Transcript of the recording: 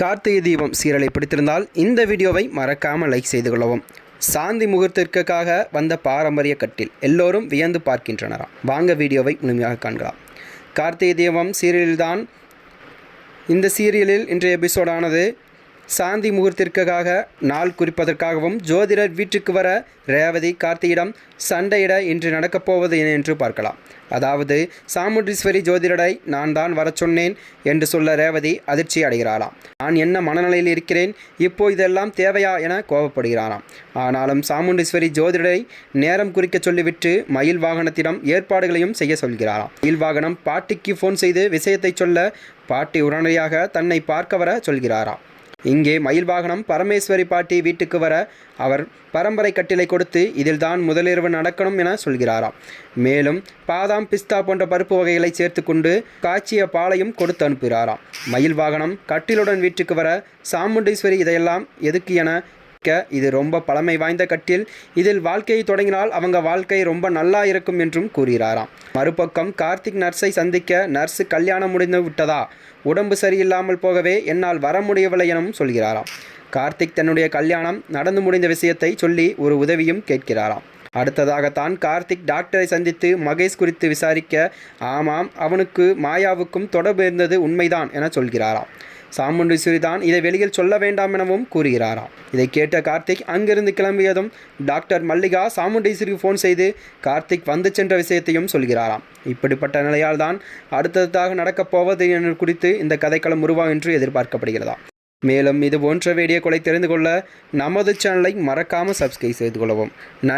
கார்த்திகை தீபம் சீரியலை பிடித்திருந்தால் இந்த வீடியோவை மறக்காமல் லைக் செய்து கொள்ளவும். சாந்தி முகூர்த்திற்காக வந்த பாரம்பரிய கட்டில் எல்லோரும் வியந்து பார்க்கின்றனராம். வாங்க வீடியோவை முழுமையாக காண்கலாம். கார்த்திகை தீபம் சீரியலில்தான் இந்த சீரியலில் இன்றைய எபிசோடானது சாந்தி முகூர்த்திற்காக நாள் குறிப்பதற்காகவும் ஜோதிடர் வீட்டுக்கு வர ரேவதி கார்த்தியிடம் சண்டையிட இன்று நடக்கப் போவது என்று பார்க்கலாம். அதாவது சாமுண்டீஸ்வரி ஜோதிடரை நான் தான் வரச் சொன்னேன் என்று சொல்ல ரேவதி அதிர்ச்சி அடைகிறாளாம். நான் என்ன மனநிலையில் இருக்கிறேன்? இப்போ இதெல்லாம் தேவையா என கோபப்படுகிறாராம் ஆனாலும் சாமுண்டீஸ்வரி ஜோதிடரை நேரம் குறிக்க சொல்லிவிட்டு மயில் வாகனத்திடம் ஏற்பாடுகளையும் செய்ய சொல்கிறாராம் மயில் வாகனம் பாட்டிக்கு ஃபோன் செய்து விஷயத்தை சொல்ல பாட்டி உடனடியாக தன்னை பார்க்க வர சொல்கிறாராம் இங்கே மயில் வாகனம் பரமேஸ்வரி பாட்டி வீட்டுக்கு வர அவர் பரம்பரை கட்டிலை கொடுத்து இதில்தான் முதலிரவு நடக்கணும் என சொல்கிறாராம். மேலும் பாதாம் பிஸ்தா போன்ற பருப்பு வகைகளை சேர்த்து கொண்டு காய்ச்சிய பாலையும் கொடுத்து அனுப்புகிறாராம். மயில் வாகனம் கட்டிலுடன் வீட்டுக்கு வர சாமுண்டீஸ்வரி இதையெல்லாம் எதுக்கு என மிக்க இது ரொம்ப பழமை வாய்ந்த கட்டில். இதில் வாழ்க்கையை தொடங்கினால் அவங்க வாழ்க்கை ரொம்ப நல்லா இருக்கும் என்றும் கூறுகிறாராம். மறுபக்கம் கார்த்திக் நர்ஸை சந்திக்க நர்ஸு கல்யாணம் முடிந்து விட்டதா? உடம்பு சரியில்லாமல் போகவே என்னால் வர முடியவில்லை எனவும் சொல்கிறாராம். கார்த்திக் தன்னுடைய கல்யாணம் நடந்து முடிந்த விஷயத்தை சொல்லி ஒரு உதவியும் கேட்கிறாராம். அடுத்ததாகத்தான் கார்த்திக் டாக்டரை சந்தித்து மகேஷ் குறித்து விசாரிக்க ஆமாம் அவனுக்கு மாயாவுக்கும் தொடர்பு இருந்தது உண்மைதான் என சொல்கிறாராம். சாமுண்டீஸ்வரி தான் இதை வெளியில் சொல்ல வேண்டாம் எனவும் கூறுகிறாராம். இதை கேட்ட கார்த்திக் அங்கிருந்து கிளம்பியதும் டாக்டர் மல்லிகா சாமுண்டீஸ்வரிக்கு ஃபோன் செய்து கார்த்திக் வந்து சென்ற விஷயத்தையும் சொல்கிறாராம். இப்படிப்பட்ட நிலையால் தான் அடுத்ததாக நடக்கப் போவது என்று குறித்து இந்த கதைக்களம் உருவா என்று எதிர்பார்க்கப்படுகிறதா மேலும் இது போன்ற வீடியோக்களை தெரிந்து கொள்ள நமது சேனலை மறக்காமல் சப்ஸ்கிரைப் செய்து கொள்ளவும். நன்றி.